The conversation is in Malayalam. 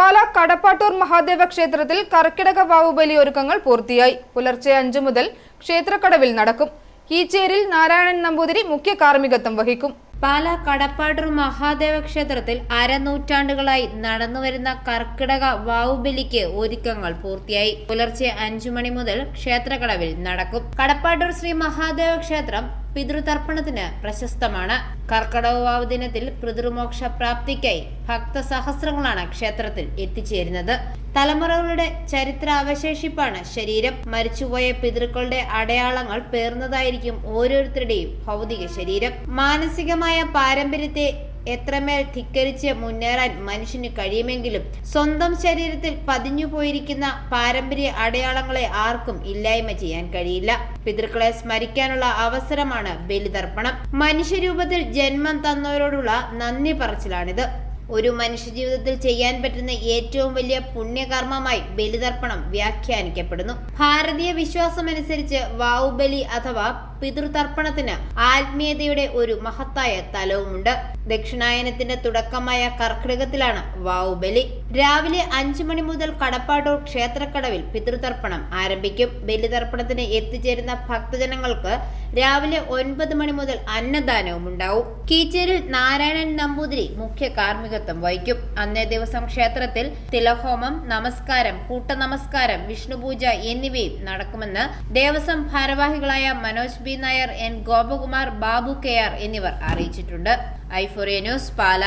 പാലാ കടപ്പാട്ടൂർ മഹാദേവ ക്ഷേത്രത്തിൽ കർക്കിടക വാവുബലി ഒരുക്കങ്ങൾ പൂർത്തിയായി. പുലർച്ചെ അഞ്ചു മുതൽ ക്ഷേത്രക്കടവിൽ നടക്കും. കീച്ചേരിൽ നാരായണൻ നമ്പൂതിരി മുഖ്യ കാർമ്മികത്വം വഹിക്കും. പാലാ കടപ്പാട്ടൂർ മഹാദേവ ക്ഷേത്രത്തിൽ അരനൂറ്റാണ്ടുകളായി നടന്നുവരുന്ന കർക്കിടക വാവുബലിക്ക് ഒരുക്കങ്ങൾ പൂർത്തിയായി. പുലർച്ചെ അഞ്ചു മണി മുതൽ ക്ഷേത്രക്കടവിൽ നടക്കും. കടപ്പാട്ടൂർ ശ്രീ മഹാദേവ ക്ഷേത്രം പിതൃതർപ്പണത്തിന് പ്രശസ്തമാണ്. കർക്കടക വാവ് ദിനത്തിൽ പിതൃമോക്ഷ പ്രാപ്തിക്കായി ഭക്തസഹസ്രങ്ങളാണ് ക്ഷേത്രത്തിൽ എത്തിച്ചേരുന്നത്. തലമുറകളുടെ ചരിത്ര അവശേഷിപ്പാണ് ശരീരം. മരിച്ചുപോയ പിതൃക്കളുടെ അടയാളങ്ങൾ പേർന്നതായിരിക്കും ഓരോരുത്തരുടെയും ഭൗതിക ശരീരം. മാനസികമായ പാരമ്പര്യത്തെ എത്രമേൽ ധിക്കരിച്ച് മുന്നേറാൻ മനുഷ്യന് കഴിയുമെങ്കിലും സ്വന്തം ശരീരത്തിൽ പതിഞ്ഞു പോയിരിക്കുന്ന പാരമ്പര്യ അടയാളങ്ങളെ ആർക്കും ഇല്ലായ്മ ചെയ്യാൻ കഴിയില്ല. പിതൃക്കളെ സ്മരിക്കാനുള്ള അവസരമാണ് ബലിതർപ്പണം. മനുഷ്യരൂപത്തിൽ ജന്മം തന്നവരോടുള്ള നന്ദി പറച്ചിലാണിത്. ഒരു മനുഷ്യജീവിതത്തിൽ ചെയ്യാൻ പറ്റുന്ന ഏറ്റവും വലിയ പുണ്യകർമ്മമായി ബലിതർപ്പണം വ്യാഖ്യാനിക്കപ്പെടുന്നു. ഭാരതീയ വിശ്വാസമനുസരിച്ച് വാവുബലി അഥവാ പിതൃതർപ്പണത്തിന് ആത്മീയതയുടെ ഒരു മഹത്തായ തലവുമുണ്ട്. ദക്ഷിണായനത്തിന്റെ തുടക്കമായ കർക്കിടകത്തിലാണ് വാവുബലി രാവിലെ അഞ്ചു മണി മുതൽ കടപ്പാട്ടൂർ ക്ഷേത്രക്കടവിൽ പിതൃതർപ്പണം ആരംഭിക്കും. ബലിതർപ്പണത്തിന് എത്തിച്ചേരുന്ന ഭക്തജനങ്ങൾക്ക് രാവിലെ ഒൻപത് മണി മുതൽ അന്നദാനവും ഉണ്ടാവും. കീച്ചേരിൽ നാരായണൻ നമ്പൂതിരി മുഖ്യ കാർമ്മികത്വം വഹിക്കും. അന്നേ ദിവസം ക്ഷേത്രത്തിൽ തിലഹോമം നമസ്കാരം കൂട്ടനമസ്കാരം വിഷ്ണുപൂജ എന്നിവയും നടക്കുമെന്ന് ദേവസ്വം ഭാരവാഹികളായ Manoj B. Nair N Gopakumar Babu K R എന്നിവർ അറിയിച്ചിട്ടുണ്ട്. ഐഫോറിയ ന്യൂസ് പാല.